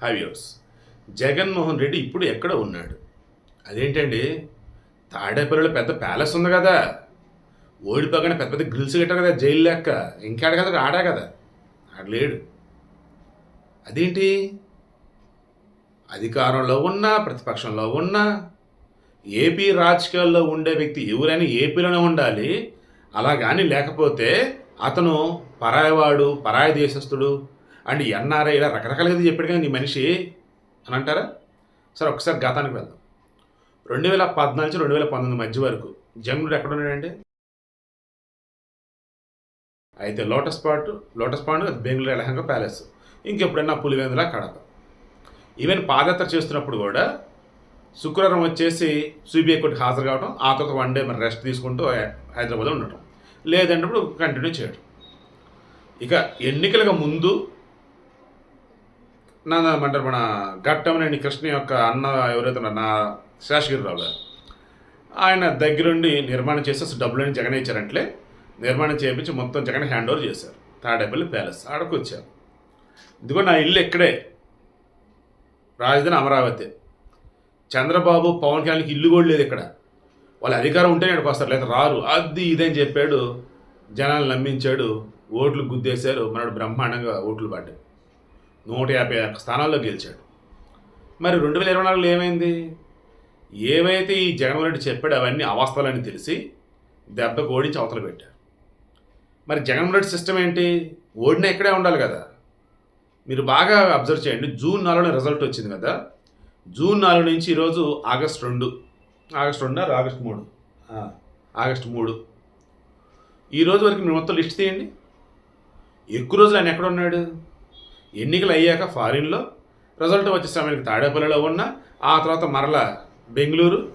హ్యావ్యూర్స్ జగన్మోహన్ రెడ్డి ఇప్పుడు ఎక్కడ ఉన్నాడు? అదేంటండి? తాడేపల్లిలో పెద్ద ప్యాలెస్ ఉంది కదా. ఓడిపోగానే పెద్ద పెద్ద గ్రిల్స్ కట్టారు కదా జైలు లెక్క. ఇంకాడ కదా ఆడా కదా? ఆడలేడు అదేంటి? అధికారంలో ఉన్నా ప్రతిపక్షంలో ఉన్నా ఏపీ రాజకీయాల్లో ఉండే వ్యక్తి ఎవరైనా ఏపీలోనే ఉండాలి. అలా కానీ లేకపోతే అతను పరాయవాడు పరాయ దేశస్థుడు అండ్ ఎన్ఆర్ఐ ఇలా రకరకాలుగా చెప్పాడు కానీ నీ మనిషి అని అంటారా? సరే ఒకసారి గతానికి వెళ్దాం. రెండు వేల పద్నాలుగు నుంచి రెండు వేల పంతొమ్మిది మధ్య వరకు జంగుడు ఎక్కడ ఉన్నాడండి అయితే లోటస్ పాట్ లోటస్ పాండ్ అది బెంగళూరు ఎలహంగా ప్యాలెస్. ఇంకెప్పుడైనా పులివెందుల కడప ఈవెన్ పాదయాత్ర చేస్తున్నప్పుడు కూడా శుక్రవారం వచ్చేసి సిబిఐ కోర్టుకి హాజరు కావడం ఆ తర్వాత వన్ డే మరి రెస్ట్ తీసుకుంటూ హై- హైదరాబాద్లో ఉండటం. లేదంటే కంటిన్యూ చేయడం ఇక ఎన్నికలకు ముందు నా ఏమంటారు మన ఘట్టమనేని కృష్ణ యొక్క అన్న ఎవరైతే నా శేషగిరిరావు గారు ఆయన దగ్గరుండి నిర్మాణం చేసేసి డబ్బులని జగన్ ఇచ్చారంటే నిర్మాణం చేయించి మొత్తం జగన్ హ్యాండ్ ఓవర్ చేశారు. తాడేపల్లి ప్యాలెస్ ఆడకు వచ్చారు. ఇదిగో నా ఇల్లు ఇక్కడే. రాజధాని అమరావతి. చంద్రబాబు పవన్ కళ్యాణ్కి ఇల్లు కూడా లేదు ఇక్కడ. వాళ్ళ అధికారం ఉంటేనే ఇక్కడికి వస్తారు లేదా రారు. అది ఇదని చెప్పాడు. జనాలు నమ్మించాడు. ఓట్లు గుద్దేశారు. మనడు బ్రహ్మాండంగా ఓట్లు పడ్డాయి నూట యాభై ఒక్క స్థానాల్లో గెలిచాడు. మరి రెండు వేల ఇరవై నాలుగులో ఏమైంది? ఏవైతే ఈ జగన్మోహన్ రెడ్డి చెప్పాడు అవన్నీ అవాస్తవాలని తెలిసి దెబ్బకు ఓడించి అవతల పెట్టారు. మరి జగన్మోహన్ రెడ్డి సిస్టమ్ ఏంటి? ఓడిన ఇక్కడే ఉండాలి కదా. మీరు బాగా అబ్జర్వ్ చేయండి. జూన్ నాలుగున రిజల్ట్ వచ్చింది కదా. జూన్ నాలుగు నుంచి ఈరోజు ఆగస్ట్ రెండు. ఆగస్ట్ రెండు? ఆగస్ట్ మూడు? ఆగస్ట్ మూడు. ఈ రోజు వరకు మీరు మొత్తం లిస్ట్ తీయండి. ఎక్కువ రోజులు ఆయన ఎక్కడ ఉన్నాడు? ఎన్నికలు అయ్యాక ఫారిన్లో. రిజల్ట్ వచ్చే సమయానికి తాడేపల్లిలో ఉన్న ఆ తర్వాత మరలా బెంగళూరు.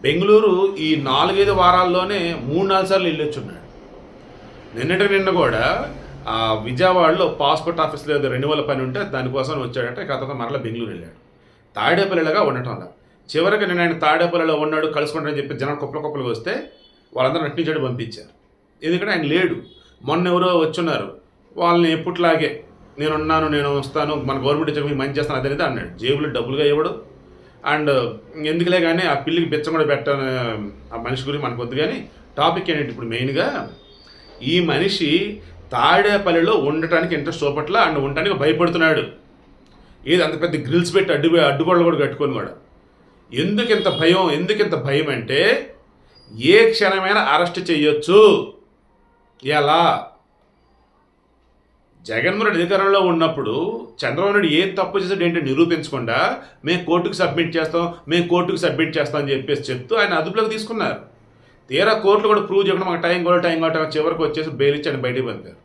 బెంగళూరు ఈ నాలుగైదు వారాల్లోనే మూడు నాలుగు సార్లు వెళ్ళొచ్చున్నాడు నిన్నటి నిన్న కూడా ఆ విజయవాడలో పాస్పోర్ట్ ఆఫీస్లో ఏదో రెన్యువల్ పని ఉంటే దానికోసం వచ్చాడంటే ఇక తర్వాత మరలా బెంగళూరు వెళ్ళాడు. తాడేపల్లిలాగా ఉండటం చివరికి నేను ఆయన తాడేపల్లిలో ఉన్నాడు కలుసుకుంటానని చెప్పి జనం కుప్పల కుప్పలు వస్తే వాళ్ళందరూ నటించాడు పంపించారు. ఎందుకంటే ఆయన లేడు. మొన్న ఎవరో వచ్చున్నారు. వాళ్ళని ఎప్పట్లాగే నేను ఉన్నాను నేను వస్తాను మన గవర్నమెంట్ ఇచ్చే మంచి చేస్తాను అదే అన్నాడు. జేబులో డబ్బులుగా ఇవ్వడు. అండ్ ఎందుకులే కానీ ఆ పిల్లికి బిచ్చం కూడా పెట్టాను ఆ మనిషి గురించి మనకు వద్దు కానీ టాపిక్ ఏంటంటే ఇప్పుడు మెయిన్గా ఈ మనిషి తాడేపల్లిలో ఉండటానికి ఇంట్రెస్ట్ చూపట్ల అండ్ ఉండటానికి భయపడుతున్నాడు. ఏది అంత పెద్ద గ్రిల్స్ పెట్టి అడ్డు అడ్డుగోడలు కూడా కట్టుకొని కూడా ఎందుకు ఇంత భయం ఎందుకు ఇంత భయం అంటే ఏ క్షణమైనా అరెస్ట్ చేయొచ్చు. ఎలా? జగన్మోహన్ అధికారంలో ఉన్నప్పుడు చంద్రబాబు నాయుడు ఏం తప్పు చేసాడు ఏంటో నిరూపించకుండా మేము కోర్టుకు సబ్మిట్ చేస్తాం మేము కోర్టుకు సబ్మిట్ చేస్తాం అని చెప్పేసి చెప్తూ ఆయన అదుపులోకి తీసుకున్నారు. తీరా కోర్టులో కూడా ప్రూవ్ చేయకుండా మాకు టైం కూడా టైం కావటం చివరికి వచ్చేసి బెయిల్ ఇచ్చి ఆయన బయటికి పంపారు.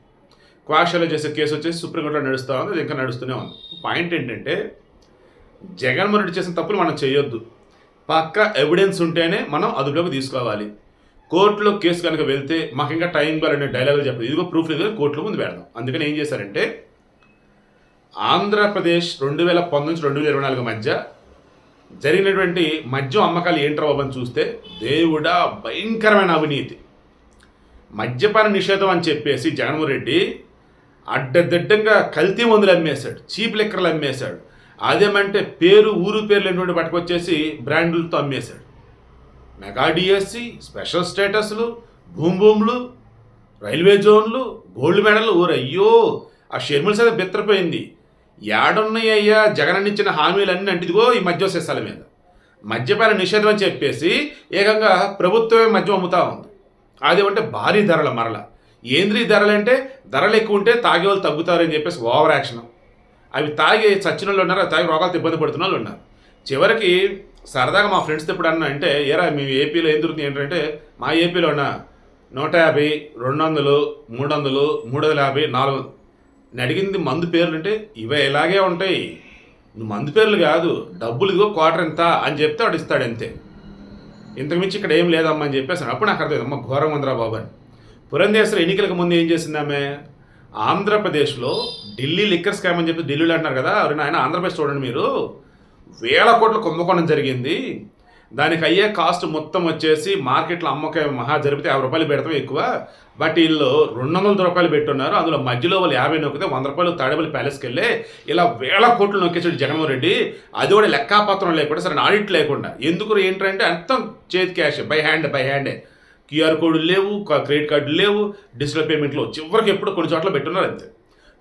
క్వాషలో చేసే కేసు వచ్చేసి సుప్రీంకోర్టులో నడుస్తూ ఉంది అది ఇంకా నడుస్తూనే ఉంది. పాయింట్ ఏంటంటే జగన్మోహన్ రెడ్డి చేసిన తప్పులు మనం చేయొద్దు. పక్క ఎవిడెన్స్ ఉంటేనే మనం అదుపులోకి తీసుకోవాలి. కోర్టులో కేసు కనుక వెళ్తే మాకు ఇంకా టైం కావాలనే డైలాగులు చెప్పదు ఇదిగో ప్రూఫ్ లేదు కోర్టులో ముందు పెడదాం. అందుకని ఏం చేశారంటే ఆంధ్రప్రదేశ్ రెండు వేల పంతొమ్మిది నుంచి రెండు వేల ఇరవై నాలుగు మధ్య జరిగినటువంటి మద్యం అమ్మకాలు ఏంట్రా బాబు అని చూస్తే దేవుడా భయంకరమైన అవినీతి. మద్యపాన నిషేధం అని చెప్పేసి జగన్మోహన్ రెడ్డి అడ్డదిడ్డంగా కల్తీ మందులు అమ్మేశాడు చీప్ లెక్కర్లు అమ్మేశాడు. అదేమంటే పేరు ఊరు పేర్లు ఎటువంటి పట్టుకొచ్చేసి బ్రాండులతో అమ్మేశాడు. మెగా డిఎస్సి స్పెషల్ స్టేటస్లు భూమి భూములు రైల్వే జోన్లు గోల్డ్ మెడల్ ఊరు అయ్యో ఆ షర్మిల మీద బిత్తరపోయింది. ఏడున్నాయ్యా జగన్ ఇచ్చిన హామీలన్నీ అంటిదిగో ఈ మద్యం సీసాల మీద. మద్యపాన నిషేధం అని చెప్పేసి ఏకంగా ప్రభుత్వమే మద్యం అమ్ముతా ఉంది. అదేమంటే భారీ ధరల మరల. ఏంద్రీ ధరలు అంటే ధరలు ఎక్కువ ఉంటే తాగే వాళ్ళు తగ్గుతారని చెప్పేసి ఓవర్ యాక్షన్ అవి తాగి చచ్చిన వాళ్ళు ఉన్నారు తాగి రోగాలతో ఇబ్బంది పడుతున్న వాళ్ళు ఉన్నారు. చివరికి సరదాగా మా ఫ్రెండ్స్ ఇప్పుడు అన్నా అంటే ఏరా మీ ఏపీలో ఏం దొరుకుతుంది ఏంటంటే మా ఏపీలో ఉన్న నూట యాభై రెండు వందలు మూడు వందలు మూడు వందల యాభై నాలుగు నేను అడిగింది మందు పేర్లు అంటే ఇవే ఇలాగే ఉంటాయి. నువ్వు మందు పేర్లు కాదు డబ్బులు ఇదిగో క్వార్టర్ ఎంత? అని చెప్తే వాడు ఇస్తాడు అంతే. ఇంతకుమించి ఇక్కడ ఏం లేదమ్మా అని చెప్పేసి అప్పుడు నాకు అర్థమైంది అమ్మ ఘోరం ఉందిరా బాబు అని. పురంధేశ్వర ఎన్నికలకు ముందు ఏం చేసింది ఆమె? ఆంధ్రప్రదేశ్లో ఢిల్లీ లిక్కర్ స్కామ్ అని చెప్పి ఢిల్లీలో అంటున్నారు కదా ఆయన ఆంధ్రప్రదేశ్ చూడండి మీరు. వేల కోట్లు కుంభకోణం జరిగింది. దానికి అయ్యే కాస్ట్ మొత్తం వచ్చేసి మార్కెట్లో అమ్మకం మహా జరిపితే యాభై రూపాయలు పెడతాం ఎక్కువ. బట్ వీళ్ళు రెండు వందల రూపాయలు పెట్టున్నారు. అందులో మధ్యలో వాళ్ళు యాభై నొక్కితే వంద రూపాయలు తాడేపల్లి ప్యాలెస్కి వెళ్ళి ఇలా వేల కోట్లు నొక్కేసాడు జగన్మోహన్ రెడ్డి. అది కూడా లెక్కాపత్రం లేకుండా సరే ఆడిట్ లేకుండా. ఎందుకు ఏంటంటే అంతం చేతి క్యాష్ బై హ్యాండ్ బై హ్యాండే క్యూఆర్ కోడ్లు లేవు క్రెడిట్ కార్డులు లేవు డిజిటల్ పేమెంట్లు చివరికి ఎప్పుడు కొన్ని చోట్ల పెట్టున్నారు అంతే.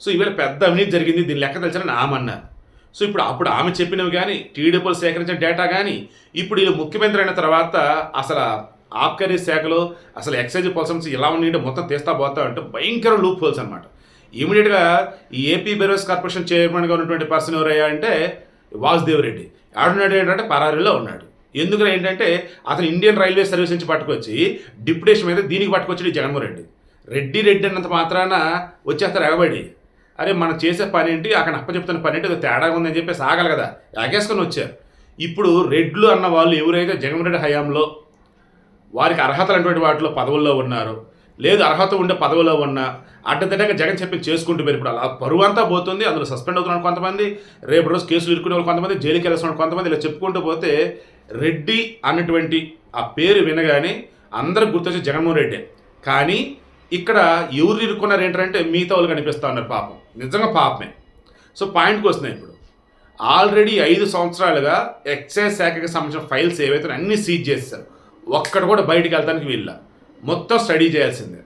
సో ఇవాళ పెద్ద అవినీతి జరిగింది. దీని లెక్క తెలిసిన ఆమె సో ఇప్పుడు అప్పుడు ఆమె చెప్పినవి కానీ టీడీపీలు సేకరించిన డేటా కానీ ఇప్పుడు వీళ్ళు ముఖ్యమంత్రి అయిన తర్వాత అసలు ఆబ్కారీ శాఖలో అసలు ఎక్సైజ్ పర్సన్స్ ఎలా ఉన్నాయంటే మొత్తం తీస్తా పోతా అంటే భయంకర లూప్ హోల్స్ అనమాట ఇమీడియట్గా ఈ ఏపీ బెరోస్ కార్పొరేషన్ చైర్మన్గా ఉన్నటువంటి పర్సన్ ఎవరయ్యా అంటే వాసుదేవ్ రెడ్డి. ఆడున్నాడు ఏంటంటే పరారీలో ఉన్నాడు. ఎందుకంటే ఏంటంటే అతను ఇండియన్ రైల్వే సర్వీస్ నుంచి పట్టుకొచ్చి డిప్యుటేషన్ మీద దీనికి పట్టుకొచ్చాడు జగన్మోహన్ రెడ్డి. రెడ్డి రెడ్డి అన్నంత మాత్రాన వచ్చేస్తారు ఎగబడి. అరే మనం చేసే పని ఏంటి? అక్కడ అప్పచెప్తున్న పని ఏంటి? తేడా ఉందని చెప్పేసి ఆగాలి కదా. ఆగేసుకొని వచ్చారు. ఇప్పుడు రెడ్లు అన్న వాళ్ళు ఎవరైతే జగన్ రెడ్డి హయాంలో వారికి అర్హతలు అటువంటి వాటిలో పదవుల్లో ఉన్నారు లేదు అర్హత ఉండే పదవిలో ఉన్నా అడ్డదిడ్డంగా జగన్ చెప్పి చేసుకుంటూ మీరు ఇప్పుడు అలా పరువు అంతా పోతుంది అందులో సస్పెండ్ అవుతున్నారు కొంతమంది రేపు రోజు కేసులు ఇరుక్కునే వాళ్ళు కొంతమంది జైలుకి వెళ్ళిన కొంతమంది ఇలా చెప్పుకుంటూ పోతే రెడ్డి అన్నటువంటి ఆ పేరు వినగానే అందరికి గుర్తొచ్చే జగన్మోహన్ రెడ్డి. కానీ ఇక్కడ ఎవరు ఇరుక్కున్నారు ఏంటంటే మిగతా వాళ్ళు కనిపిస్తూ ఉన్నారు పాపం. నిజంగా పాపమే. సో పాయింట్కి వస్తున్నాయి ఇప్పుడు. ఆల్రెడీ ఐదు సంవత్సరాలుగా ఎక్సైజ్ శాఖకి సంబంధించిన ఫైల్స్ ఏవైతే అన్ని సీజ్ చేస్తారు ఒక్కడ కూడా బయటికి వెళ్ళడానికి వీళ్ళ మొత్తం స్టడీ చేయాల్సిందే.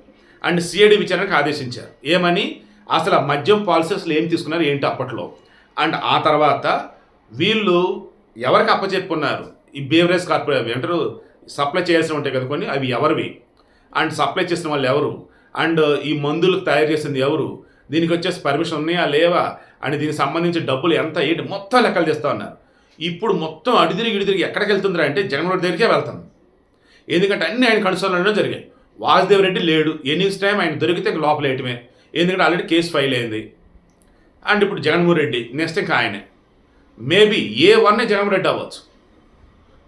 అండ్ సిఐడి విచారణకు ఆదేశించారు. ఏమని? అసలు ఆ మద్యం పాలసీ అసలు ఏం తీసుకున్నారు ఏంటి అప్పట్లో? అండ్ ఆ తర్వాత వీళ్ళు ఎవరికి అప్పచెప్పుకున్నారు? ఈ బేవరేజ్ కార్పొరేట్ అంటారు సప్లై చేయాల్సి ఉంటాయి కదా కొన్ని అవి ఎవరివి? అండ్ సప్లై చేసిన వాళ్ళు ఎవరు? అండ్ ఈ మందులు తయారు చేసింది ఎవరు? దీనికి వచ్చేసి పర్మిషన్ ఉన్నాయా? లేవా? అని దీనికి సంబంధించి డబ్బులు ఎంత ఏంటి మొత్తం లెక్కలు తెస్తా ఉన్నారు. ఇప్పుడు మొత్తం అడిదిరిగి ఇడిదిరిగి ఎక్కడికి వెళ్తుందిరా అంటే జగన్మోహన్ దగ్గరికే వెళ్తాను. ఎందుకంటే అన్ని ఆయన కన్సర్న్లో జరిగాయి. వాసుదేవ్ రెడ్డి లేడు. ఎనీ టైం ఆయన దొరికితే ఇంక లోపల వేయటమే. ఎందుకంటే ఆల్రెడీ కేసు ఫైల్ అయింది. అండ్ ఇప్పుడు జగన్మోహన్ రెడ్డి నెక్స్ట్ ఇంకా ఆయనే. Maybe A one Jaganmohan Reddy అవ్వచ్చు.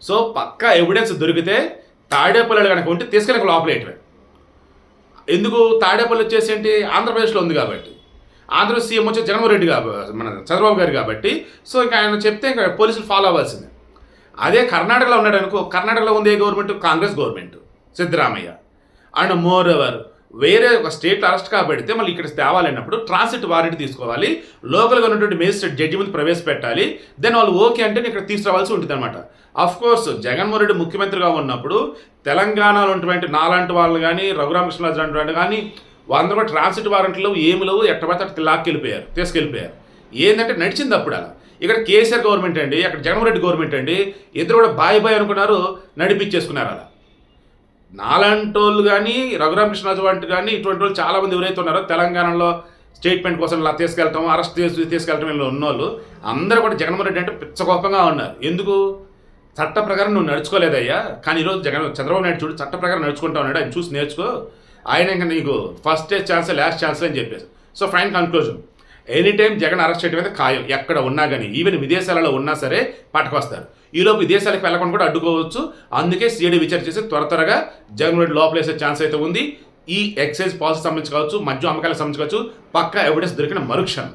సో పక్కా ఎవిడెన్స్ దొరికితే తాడేపల్లి కనుక ఉంటే తీసుకెళ్ళక లోపల వేయటమే. ఎందుకు తాడేపల్లి వచ్చేసి ఏంటి? ఆంధ్రప్రదేశ్లో ఉంది కాబట్టి. ఆంధ్రప్రదేశ్ సీఎం వచ్చి జగన్మోహన్ రెడ్డి కాబట్టి మన చంద్రబాబు గారు కాబట్టి. సో ఇంకా ఆయన చెప్తే ఇంకా పోలీసులు ఫాలో అవ్వాల్సిందే. అదే కర్ణాటకలో ఉన్నాడు అనుకో కర్ణాటకలో ఉంది ఏ government? Congress government. Siddaramaiah. And moreover వేరే ఒక స్టేట్ అరెస్ట్ కాబడితే మళ్ళీ ఇక్కడ తేవాలన్నప్పుడు ట్రాన్సిట్ వారెంట్ తీసుకోవాలి. లోకల్గా ఉన్నటువంటి మేజిస్ట్రేట్ జడ్జిమెంట్ ప్రవేశపెట్టాలి. దెన్ వాళ్ళు ఓకే అంటే ఇక్కడ తీసుకురావాల్సి ఉంటుంది అనమాట కోర్స్ జగన్మోహన్ రెడ్డి ముఖ్యమంత్రిగా ఉన్నప్పుడు తెలంగాణలో ఉన్నటువంటి నాలాంటి వాళ్ళు కానీ రఘురామకృష్ణరాజు లాంటి కానీ వాళ్ళందరూ కూడా ట్రాన్సిట్ వారెంట్లు ఏమి లేవు ఎట్టబడితే అట్లా లాక్కెళ్ళిపోయారు తీసుకెళ్ళిపోయారు. ఏంటంటే నడిచింది అప్పుడు అలా. ఇక్కడ కేసీఆర్ గవర్నమెంట్ అండి అక్కడ జగన్మోహన్ రెడ్డి గవర్నమెంట్ అండి ఇద్దరు కూడా బాయ్ బాయ్ అనుకున్నారు నడిపించేసుకున్నారు అలా. నాలంటోళ్ళు కానీ రఘురామకృష్ణరాజు వంటి కానీ ఇటువంటి వాళ్ళు చాలామంది ఎవరైతే ఉన్నారో తెలంగాణలో స్టేట్మెంట్ కోసం ఇలా తీసుకెళ్తాం అరెస్ట్ చేసి తీసుకెళ్ళటం వీళ్ళు ఉన్నోళ్ళు అందరూ కూడా జగన్మోహన్ రెడ్డి అంటే పిచ్చకోపంగా ఉన్నారు. ఎందుకు? చట్ట ప్రకారం నువ్వు నడుచుకోలేదయ్యా. కానీ ఈరోజు జగన్ చంద్రబాబు నాయుడు చూడు చట్ట ప్రకారం నడుచుకుంటా ఉన్నాడు ఆయన చూసి నేర్చుకో. ఆయన ఇంకా నీకు ఫస్ట్ ఛాన్స్ లాస్ట్ ఛాన్స్ అని చెప్పేసి. So fine conclusion any time Jagan arrest చేయడం అయితే ఖాయం. ఎక్కడ ఉన్నా కానీ ఈవెన్ విదేశాలలో ఉన్నా సరే పట్టుకొస్తారు. ఈలోపు విదేశాలకు వెళ్ళకుండా కూడా అడ్డుకోవచ్చు. అందుకే సిఐడి విచారణ చేసి త్వర త్వరగా జగన్ రెడ్డి లోపలేసే ఛాన్స్ అయితే ఉంది. ఈ ఎక్సైజ్ పాలసీ సంబంధించి కావచ్చు మద్యం అమ్మకాలకు సంబంధించి కావచ్చు పక్కా ఎవిడెన్స్ దొరికిన మరుక్షణం.